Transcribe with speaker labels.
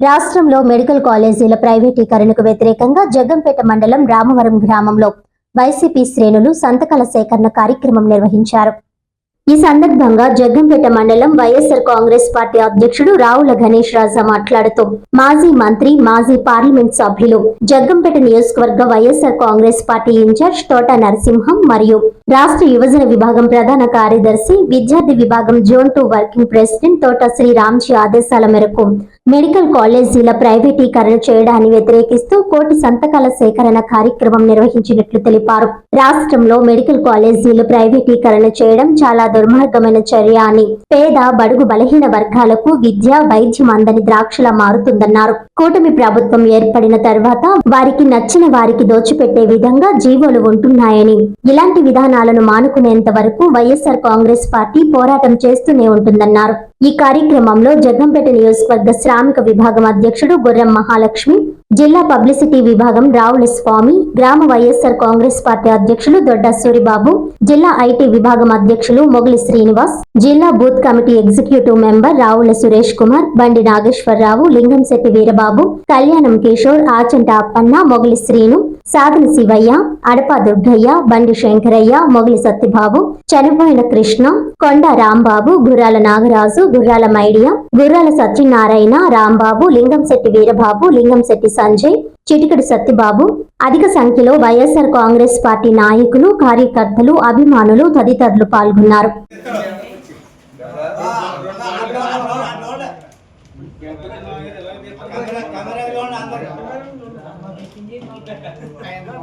Speaker 1: రాష్ట్రంలో మెడికల్ కాలేజీల ప్రైవేటీకరణకు వ్యతిరేకంగా జగ్గంపేట మండలం రామవరం గ్రామంలో వైసీపీ శ్రేణులు సంతకాల సేకరణ కార్యక్రమం నిర్వహించారు. ఈ సందర్భంగా జగ్గంపేట మండలం వైఎస్ఆర్ కాంగ్రెస్ పార్టీ అధ్యక్షుడు రావుల గణేష్ రాజా మాట్లాడుతూ మాజీ మంత్రి మాజీ పార్లమెంట్ సభ్యులు జగ్గంపేట నియోజకవర్గ వైఎస్ఆర్ కాంగ్రెస్ పార్టీ ఇన్ఛార్జ్ తోట నరసింహం మరియు రాష్ట్ర యువజన విభాగం ప్రధాన కార్యదర్శి విద్యార్థి విభాగం జోన్ టూ వర్కింగ్ ప్రెసిడెంట్ తోట శ్రీ రామ్జీ ఆదేశాల మేరకు మెడికల్ కాలేజీల ప్రైవేటీకరణ చేయడాన్ని వ్యతిరేకిస్తూ కోటి సంతకాల సేకరణ కార్యక్రమం నిర్వహించినట్లు తెలిపారు. రాష్ట్రంలో మెడికల్ కాలేజీలు ప్రైవేటీకరణ చేయడం చాలా దుర్మార్గమైన చర్య అని పేద బడుగు బలహీన వర్గాలకు విద్య వైద్యం అందని ద్రాక్షలా మారుతుందన్నారు. కూటమి ప్రభుత్వం ఏర్పడిన తర్వాత వారికి నచ్చిన వారికి దోచిపెట్టే విధంగా జీవోలు ఉంటున్నాయని ఇలాంటి విధానాలను మానుకునేంత వరకు వైఎస్ఆర్ కాంగ్రెస్ పార్టీ పోరాటం చేస్తూనే ఉంటుందన్నారు. ఈ కార్యక్రమంలో జగ్గంపేట నియోజకవర్గ శ్రామిక విభాగం అధ్యక్షుడు గుర్రం మహాలక్ష్మి జిల్లా పబ్లిసిటీ విభాగం రావుల స్వామి గ్రామ వైఎస్ఆర్ కాంగ్రెస్ పార్టీ అధ్యక్షులు దొడ్డ సూరిబాబు జిల్లా ఐటీ విభాగం అధ్యక్షులు మొగలి శ్రీనివాస్ జిల్లా booth committee executive member Ravula Suresh Kumar Bandi Nageswararao Lingamsetti Veerababu కళ్యాణం కిషోర్ ఆచంట అప్పన్న మొగలి శ్రీను సాధన శివయ్య అడప దుర్గయ్య బండి శంకరయ్య మొగలి సత్యబాబు చనిపోయిన కృష్ణ కొండ రాంబాబు గుర్రాల నాగరాజు గుర్రాల మైడియ గుర్రాల సత్యనారాయణ రాంబాబు లింగంశెట్టి వీరబాబు లింగంశెట్టి సంజయ్ చిటికడి సత్యబాబు అధిక సంఖ్యలో వైఎస్ఆర్ కాంగ్రెస్ పార్టీ నాయకులు కార్యకర్తలు అభిమానులు తదితరులు పాల్గొన్నారు.
Speaker 2: కెమెరా